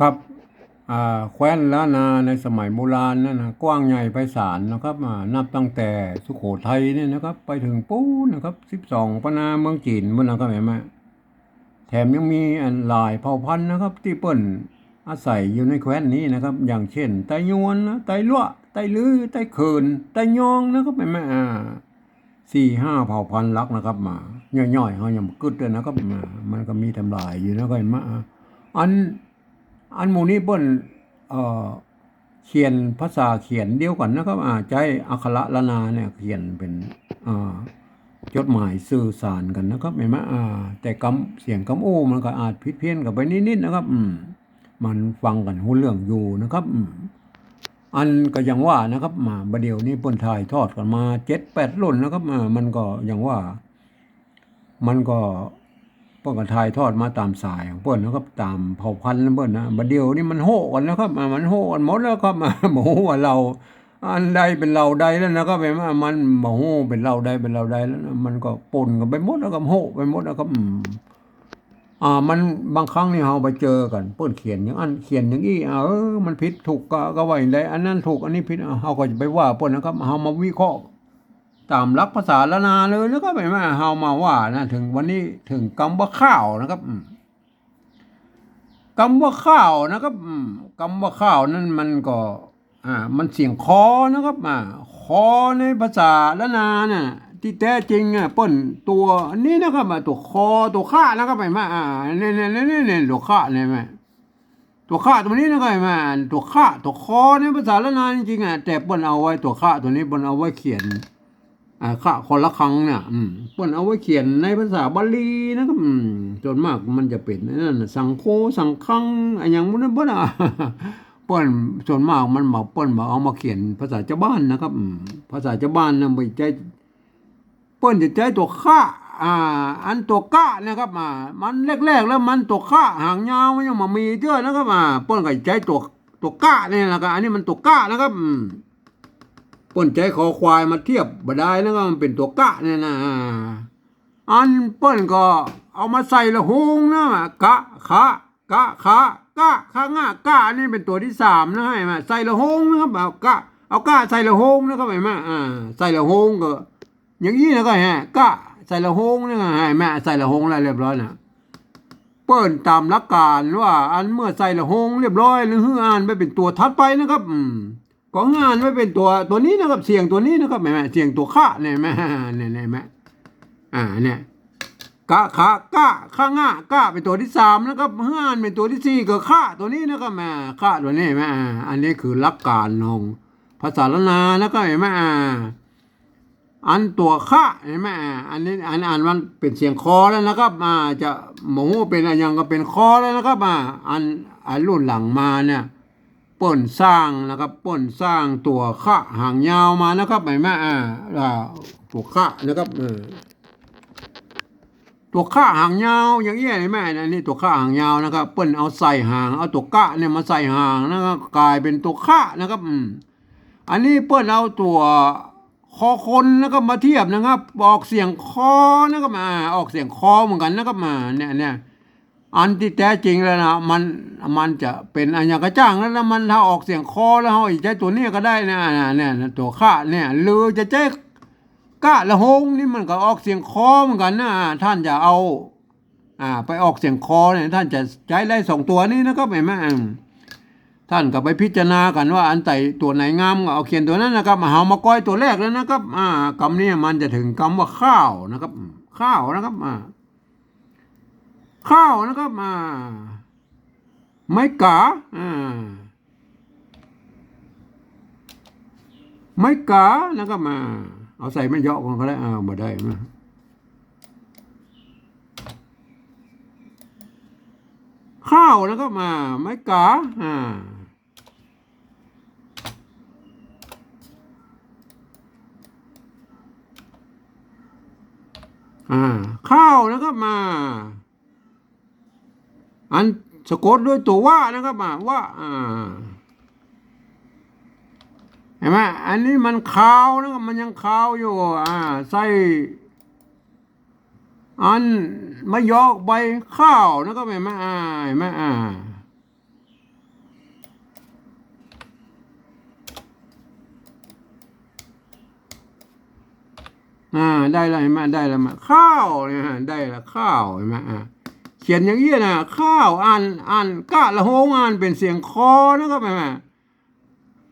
ครับแคว้นล้านนาในสมัยโบราณนั่นนะกว้างใหญ่ไพศาลนะครับอ่านับตั้งแต่สุโขทัยเนี่ยนะครับ ไปถึงปูนนะครับสิบสองปนาเมืองจีนบนนะครับเห็นไหมแถมยังมีอันหลายเผ่าพันธุ์นะครับ ที่เปิ้นอาศัยอยู่ในแคว้นนี้นะครับ อย่างเช่น ไตยวนนะไตลั่วไตลือไตเขินไตยองนะครับเห็นไหมอ่าสี่ห้าเผ่าพันธุ์ลักนะครับ มาย่อยๆเขายังกึดเลยนะครับมามันก็มีทำลายอยู่นะครับเห็นไหมอ่าอัน อันมูนี้เปิ้นเอ่อเขียนภาษาเขียนเดียวกันนะครับอ่าใจอักขระละนาเนี่ยเขียนเป็นอ่าจดหมายสื่อสารกันนะครับเห็นไหมอ่า แต่คำเสียงคำโอ้มันก็อาจผิดเพี้ยนกันไปนิดๆนะครับ อืม มันฟังกันหูเรื่องอยู่นะครับ อืมอันก็ยังว่านะครับ มาบดเดี๋ยวนี้ปนถ่ายทอดกันมาเจ็ดแปดรุ่นนะครับ มันก็ยังว่า มันก็ เปิ้นก็ถ่ายทอดมาตามสายของเปิ้นนะครับตามเผ่าพันธุ์ของเปิ้นนะบัดเดียวนี้มันโหกันนะครับมันโหกันหมดแล้วครับอ่าบ่ฮู้ว่าเรา อันใดเป็นเราใดแล้วนะครับเห็นไหมมันบ่ฮู้เป็นเราใดเป็นเราใดแล้วมันก็ปนกันไปหมดแล้วก็โหไปหมดแล้วครับอ่ามันบางครั้งนี่เฮาไปเจอกันเปิ้นเขียนอย่างอันเขียนอย่างอี้เออมันผิดถูกก็ก็ว่าอย่างใดอันนั้นถูกอันนี้ผิดเฮาก็จะไปว่าเปิ้นนะครับเฮามาวิเคราะห์ ตามหลักภาษาละนาเลยแล้วก็ไม่มาเฮามาว่านะถึงวันนี้ถึงคำว่าข้าวนะครับอืมคำว่าข้าวนะครับอืมคำว่าข้าวนั่นมันก็อ่ามันเสียงคอนะครับอ่าคอในภาษาละนาน่ะที่แท้จริงอะเปิ้นตัวอันนี้นะครับตัวคอตัวข้านะครับไปมาอ่าเนี่ยเนี่ยเนี่ยเนี่ยตัวข้าเนี่ยไหมตัวข้าตัวนี้นะครับมาตัวข้าตัวคอในภาษาละนานจริงๆอะแต่เปิ้นเอาไว้ตัวข้าตัวนี้เปิ้นเอาไว้เขียน ข้าคนละครั้งเนี่ยอืมเปิ้นเอาไว้เขียนในภาษาบาลีนะครับจนมากมันจะเป็นนั่นสังโคสังคังอะไรอย่างนั้นเปิ้นอะเปิ้นส่วนมากมันบอกเปิ้นบอกเอามาเขียนภาษาชาวบ้านนะครับ ภาษาชาวบ้านนะไม่ใจเปิ้นจะใจตัวข้าอ่า อันตัวก้านะครับอ่ามันแรกๆแล้วมันตัวข้าหางยาวมันยังมามีเจ้านะครับอ่าเปิ้นก็ใจตัวตัวก้าเนี่ยนะครับอันนี้มันตัวก้านะครับอืม ป้นใจคอควายมาเทียบบ่ได้นะก็มันเป็นตัวกะเนี่ยนะอันเปิ้นก็เอามาใส่ละหงนะกะขะกะขะกะขะงะกะนี่เป็นตัวที่สามนะให้มาใส่ละหงนะครับเอากะเอากะใส่ละหงนะครับไอ้แม่อ่าใส่ละหงก็อย่างนี้นะก็ฮะกะใส่ละหงนี่ไงให้แม่ใส่ละหงแล้วเรียบร้อยนะเปิ้นตามหลักการว่า อันเมื่อใส่ละหงเรียบร้อยหรือฮืออ่านไปเป็นตัวทัดไปนะครับ อืม ก็งานไว้เป็นตัวตัวนี้นะครับเสียงตัวนี้นะครับแม่แม่เสียงตัวข้าเนี่ยแม่เนี่ยเนี่ยแม่อ่าเนี่ยกะขะกะข้างะกะเป็นตัวที่สามนะครับงานเป็นตัวที่สี่ก็ข้าตัวนี้นะครับแม่ข้าตัวนี้แม่อันนี้คือหลักการของภาษาละนานะครับเห็นไหมอ่าอันตัวข้าเห็นไหมอ่าอันนี้อันอันมันเป็นเสียงคอแล้วนะครับอ่าจะหมูเป็นอะไรยังก็เป็นคอแล้วนะครับอ่าอันอันรุ่นหลังมาเนี่ย ป่นสร้างนะครับป่นสร้างตัวข้าหางยาวมานะครับเห็นไหมอ่าอ่าตัวข้านะครับเออตัวข้าหางยาวอย่างเงี้ยเห็นไหมอันนี้ตัวข้าหางยาวนะครับเปิ้นเอาใส่หางเอาตัวกะเนี่ยมาใส่หางนะครับกลายเป็นตัวข้านะครับอืมอันนี้เปิ้นเอาตัวคอคนนะครับมาเทียบนะครับ ออกเสียงคอนะครับมาออกเสียงคอเหมือนกันนะครับมาเนี่ยเนี่ย อันที่แท้จริงแล้วนะมันมันจะเป็นอันอย่างกระจ้างแล้วนะมันถ้าออกเสียงคอแล้วเขาใช้ตัวนี้ก็ได้นะเนี่ยเนี่ยตัวข้าเนี่ยหรือจะใช้ก้าละหงนี่มันก็ออกเสียงคอเหมือนกันนะท่านจะเอา อ่า ไปออกเสียงคอเนี่ยท่านจะใช้ได้สองตัวนี้นะครับเห็นไหมท่านก็ไปพิจารณากันว่าอันไหนตัวไหนงามก็เอาเขียนตัวนั้นนะครับมาเอามาก้อยตัวแรกแล้วนะครับ อ่าคำนี้มันจะถึงคำว่าข้าวนะครับ ข้าวนะครับอ่า ข้าวนะครับมาไม้กาอ่าไม้กานะครับมา เอาใส่ไม่เยอะกันก็ได้อ้าวมาได้มาข้าวนะครับมาไม้กาอ่าอ่าข้าวนะครับมา อันสะกดด้วยตัวว่านะครับว่าอ่าเห็นไหมอันนี้มันขาวนะมันยังขาวอยู่ อ่า ใส่อันมะยอกใบข้าวนะครับเห็นไหมอ่าเห็นไหมอ่าอ่าได้แล้วเห็นไหมได้แล้วมาข้าวเนี่ยได้แล้วข้าวเห็นไหมอ่า ขียนอย่างนี้ยนะข้าวอ่านอ่านกะละโหงอ่านเป็นเสียงคอนะครับเห็นไหม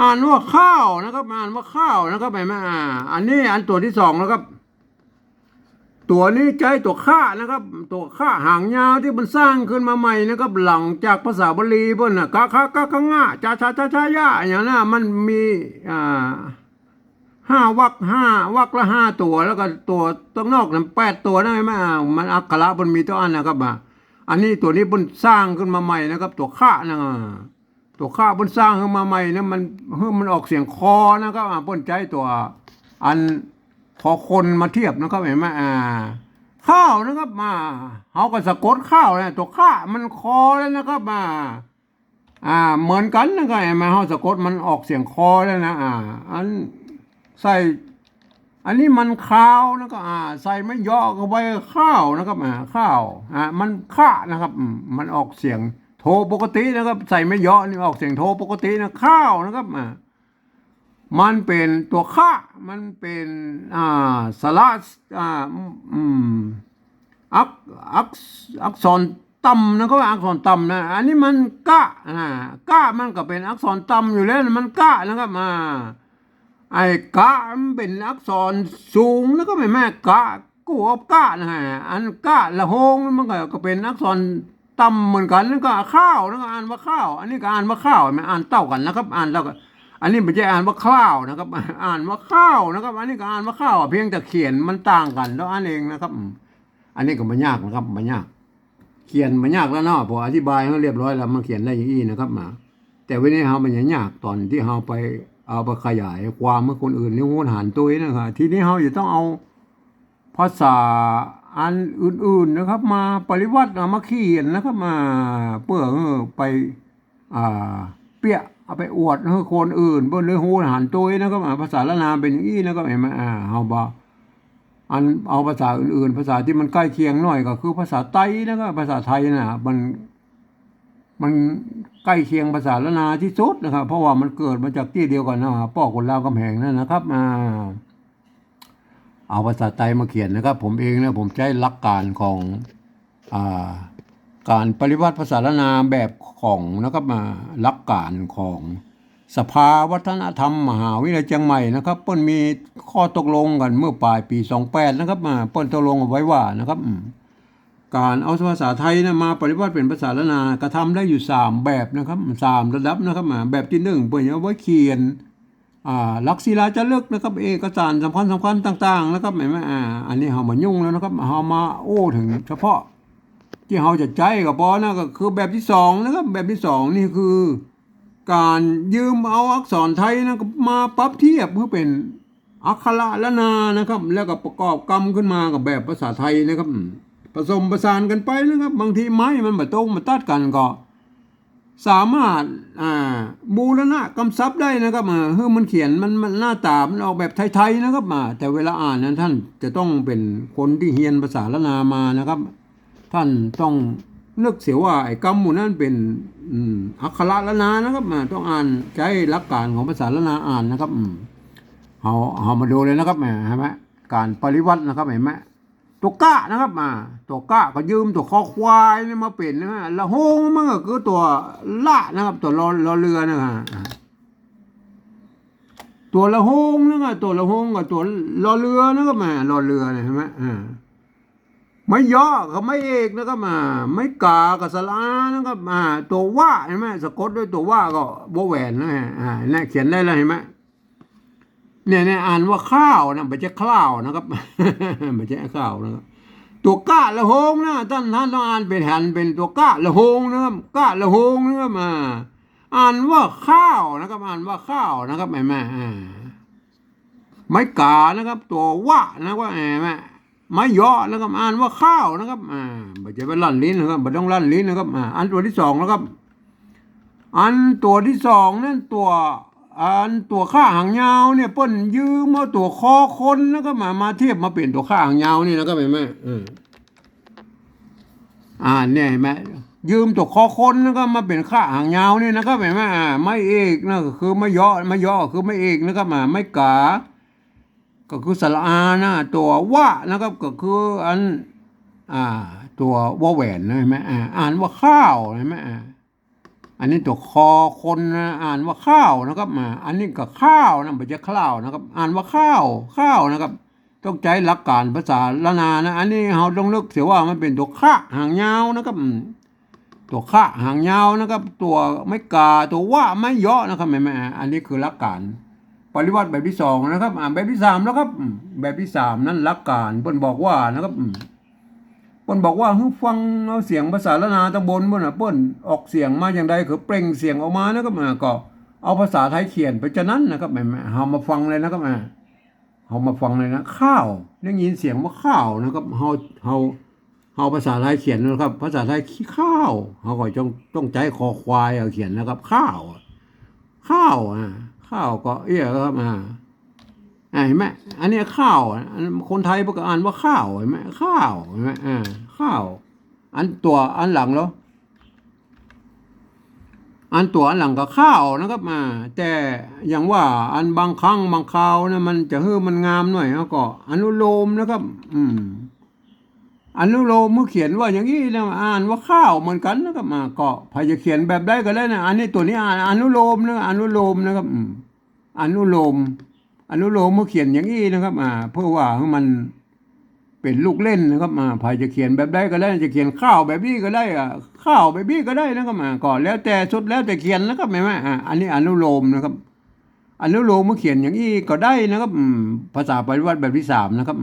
อ่านว่าข้าวนะครับอ่านว่าข้าวนะครับเห็นไหมอ่าอันนี้อันตัวที่สองนะครับ ตัวนี้ใจตัวข้านะครับ ตัวข้าหางยาวที่มันสร้างขึ้นมาใหม่นะครับ หลังจากภาษาบาลีเพิ่นนะกะคะกะกะงะจาชาชาชายะอย่างนั้นน่ะมันมีอ่าห้าวักห้าวักละห้าตัวแล้วก็ตัวตัวนอกนั้นแปดตัวได้ไหมอ่ามันอักขระมันมีตัวอันนะครับอะ อันนี้ตัวนี้เพิ่นสร้างขึ้นมาใหม่นะครับ ตัวข้านะตัวข้าเพิ่นสร้างขึ้นมาใหม่นะมันเฮ้ยมันออกเสียงคอนะครับเพิ่นใจตัว อันพอคนมาเทียบนะครับเห็นไหมอ่า ข้าวนะครับมาเขาก็สะกดข้าวนะตัวข้ามันคอแล้วนะครับมาอ่า เหมือนกันนะครับเห็นไหมเขาสะกดมันออกเสียงคอแล้วนะอ่า อันใส่ อันนี้มันข้าวนะครับอ่าใส่ไม่ย่อเข้าไปข้าวนะครับอ่าข้าวอ่ามันข้านะครับ มันออกเสียงโทปกตินะครับ ใส่ไม่ย่อนี่ออกเสียงโทปกตินะข้าวนะครับอ่ามันเป็นตัวค่ามันเป็นอ่าสระอ่าอืมอักอักอักษรต่ำนะก็อักษรต่ำนะ อันนี้มันกะอ่ากะมันก็เป็นอักษรต่ำอยู่แล้วมันกะนะครับอ่า ไอ้กะมันเป็นอักษรสูงแล้วก็ไม่แม่กะกูอากะนะฮะอันกะละโหงมันก็ก็เป็นอักษรต่ำเหมือนกันแล้วก็ข้าวแล้วก็อ่านว่าข้าว อันนี้ก็อ่านว่าข้าวมันอ่านเต้ากันนะครับ อ่านแล้วก็อันนี้ไม่ใช่อ่านว่าข้าวนะครับ อ่านว่าข้าวนะครับ อันนี้ก็อ่านว่าข้าวเพียงแต่เขียนมันต่างกันแล้วอ่านเองนะครับ อันนี้ก็ไม่ยากนะครับไม่ยาก เขียนมันยากแล้วเนาะพออธิบายให้เรียบร้อยแล้วมันเขียนได้อย่างนี้นะครับมาแต่วันนี้เฮามันยังยากตอนที่เฮาไป เอาไปขยายความเมื่อคนอื่นเรียกว่าหารตัวนะครับทีนี้เฮาจะต้องเอาภาษาอันอื่นๆนะครับ มาปริวัติเอามาเขียนนะครับมาเพื่อไปอ่าเปี้ยเอาไปอวดให้คนอื่นบนเรื่องหูหันตัวนะครับภาษาละนามเป็นอย่างนี้นะครับเห็นไหมอ่าเฮาบออันเอาภาษาอื่นๆ ภาษาที่มันใกล้เคียงหน่อยก็คือภาษาไต้นะครับภาษาไทยนะมัน มันใกล้เคียงภาษาละนาที่สุดนะครับ เพราะว่ามันเกิดมาจากที่เดียวกันนะพ่อคนลาวกำแหงนั่นนะครับอ่าเอาภาษาไทยมาเขียนนะครับ ผมเองนะผมใช้หลักการของอ่าการปริวัติภาษาละนาแบบของนะครับมาหลักการของสภาวัฒนธรรมมหาวิทยาลัยเชียงใหม่นะครับเปิ้นมีข้อตกลงกันเมื่อปลายปี 28 นะครับมาเปิ้นตกลงเอาไว้ว่านะครับ การเอาภาษาไทยนะมาปริวัติเป็นภาษาละนากระทำได้อยู่ 3 แบบนะครับสามระดับนะครับแบบที่หนึ่งเปิ้นเอไว้เขียนลักษิลาจะเลิกนะครับเอกสารสำคัญสำคัญต่างๆนะครับเห็นไหมอ่าอันนี้เฮามายุ่งแล้วนะครับเฮามาโอ้ถึงเฉพาะที่เราจะใจกับปอนะก็คือแบบที่สองนะครับแบบที่สองนี่คือ การยืมเอาอักษรไทยนะมาปรับเทียบเพื่อเป็นอักขระละนานะครับ แล้วก็ประกอบกรรมขึ้นมากับแบบภาษาไทยนะครับ สมประสานกันไปนะครับ บางทีไม้มันมาตรงมาตัดกันก็ สามารถอ่าบูรณะกำซับได้นะครับมาเฮ้ยมันเขียนมันมันหน้าตามันออกแบบไทยๆนะครับมา แต่เวลาอ่านนั้นท่านจะต้องเป็นคนที่เฮียนภาษาละนามานะครับ ท่านต้องนึกเสียว่าไอ้กรรมหมู่นั้นเป็นอักขระละนานะครับอ่าต้องอ่านใช้หลักการของภาษาละนาอ่านนะครับเอาเอามาดูเลยนะครับแหมเห็นไหมการปริวัตินะครับเห็นไหม ตัวกะนะครับมาตัวกะก็ยืมตัวคอควายนี่มาเป็นนะฮะละโหงมันก็คือตัวละนะครับ ตัวรอรอเรือนะฮะตัวละโหงนะครับตัวละโหงกับตัวรอเรือนะครับมารอเรือเนี่ยเห็นไหมอ่าไม่ย่อกับไม่เอกนะครับมา ไม่กากับสลานะครับมา ตัวว่าเห็นไหมสะกดด้วยตัวว่าก็โบแหวนนะฮะอ่าเนี่ยเขียนได้แล้วเห็นไหม เนี่ยเนี่ยอ่านว่าข้าวนะไม่ใช่ข้าวนะครับไม่ใช่ข้าวนะครับตัวกะละโหงนะท่านท่านต้องอ่านเป็นหันเป็นตัวกะละโหงนะครับกะละโหงนะครับมาอ่านว่าข้าวนะครับอ่านว่าข้าวนะครับแม่แม่ไม่กานะครับ ตัวว่านะว่าแหมไม่ย่อนะครับอ่านว่าข้าวนะครับอ่าไม่ใช่เป็นลั่นลิ้นนะครับไม่ต้องลั่นลิ้นนะครับอ่าอันตัวที่สองนะครับ อันตัวที่สองนั่นตัว อันตัวข้าหางยาวเนี่ยเปิ้นยืมเอาตัวคอคนนะครับมามาเทียบมาเปลี่ยนตัวข้าหางยาวนี่นะครับเห็นไหมเอออ่าเนี่ยเห็นไหมยืมตัวคอคนนะครับมาเป็นข้าหางยาวนี่นะครับเห็นไหมอ่าไม่เอกนะก็คือไม่ย่อไม่ย่อคือไม่เอกนะครับมาไม่กาก็คือสระอานะตัวว่านะครับก็คืออัน อ่า ตัวว่าแหวนนะเห็นไหมอ่าอ่านว่าข้าวเห็นไหมอ่า อันนี้ตัวคอคนนะอ่านว่าข้าวนะครับมาอันนี้ก็ข้าวนะไม่ใช่ข้าวนะครับ อ่านว่าข้าวข้าวนะครับ ต้องใช้หลักการภาษาละนานะ อันนี้เราต้องนึกเสียว่ามันเป็นตัวข้าหางยาวนะครับ ตัวข้าหางยาวนะครับ ตัวไม่กาตัวว่าไม่เยาะนะครับแม่แม่อันนี้คือหลักการปฏิวัติแบบที่สองนะครับ อ่านแบบที่สามแล้วครับ แบบที่สามนั้นหลักการเพิ่นบอกว่านะครับ อืมเพิ่นบอกว่าฮึฟังเอาเสียงภาษาละนาตำบลเพิ่นน่ะเพิ่นออกเสียงมาอย่างใดคือเปล่งเสียงออกมานะครับอ่าก็เอาภาษาไทยเขียนไปจะนั้นนะครับแม่ม่เฮามาฟังเลยนะครับอ่าเฮามาฟังเลยนะข้าวได้ยินเสียงว่าข้าวนะครับเฮาเฮาเฮาภาษาไทยเขียนนะครับ ภาษาไทยขี้ข้าวเฮาก็ต้องต้องใจคอควายเอาเขียนนะครับ ข้าว ข้าวอะข้าวก็เอี้ยครับอ่าอ่า เห็นไหมอันนี้ข้าว คนไทยก็อ่านว่าข้าวเห็นไหมข้าวเห็นไหมอ่าข้าว อันตัวอันหลังแล้วอันตัวอันหลังก็ข้าวนะครับมา แต่อย่างว่าอันบางครั้งบางคราวนะมันจะเฮ้อมันงามหน่อยแล้วก็ อนุโลมนะครับ อืมอนุโลมเมื่อเขียนว่าอย่างนี้นะอ่านว่าข้าวเหมือนกันนะครับมาก็พายจะเขียนแบบได้ก็ได้นะอันนี้ตัวนี้อ่านอนุโลมนะอนุโลมนะครับอืมอนุโลม อนุโลมเมื่อเขียนอย่างนี้นะครับอ่าเพื่อว่าให้มันเป็นลูกเล่นนะครับมาพายจะเขียนแบบได้ก็ได้จะเขียนข้าวแบบนี้ก็ได้อะข้าวแบบนี้ก็ได้นะครับมาก่อนแล้วแต่สุดแล้วแต่เขียนนะครับไม่ไหมอ่าอันนี้อนุโลมนะครับ อนุโลมเมื่อเขียนอย่างนี้ก็ได้นะครับภาษาปฏิวัติแบบที่สามนะครับ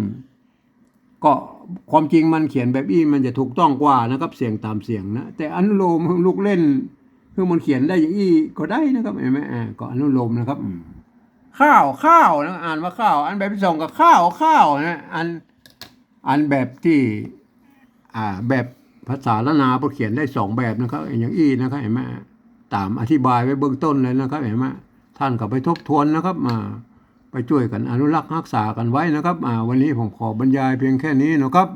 ก็ความจริงมันเขียนแบบอี้มันจะถูกต้องกว่านะครับ เสียงตามเสียงนะแต่อนุโลมลูกเล่นคือมันเขียนได้อย่างอี้ก็ได้นะครับเห็นไหมอ่าก็อนุโลมนะครับอืม ข้าวข้าวนะอ่านว่าข้าว อันแบบที่สองก็ข้าวข้าวนะอันอันแบบที่อ่าแบบภาษาละนาเขาเขียนได้สองแบบนะครับอย่างอี้นะครับเห็นไหมตามอธิบายไว้เบื้องต้นเลยนะครับเห็นไหมท่านก็ไปทบทวนนะครับมาไปช่วยกันอนุรักษ์รักษากันไว้นะครับอ่าวันนี้ผมขอบรรยายเพียงแค่นี้นะครับ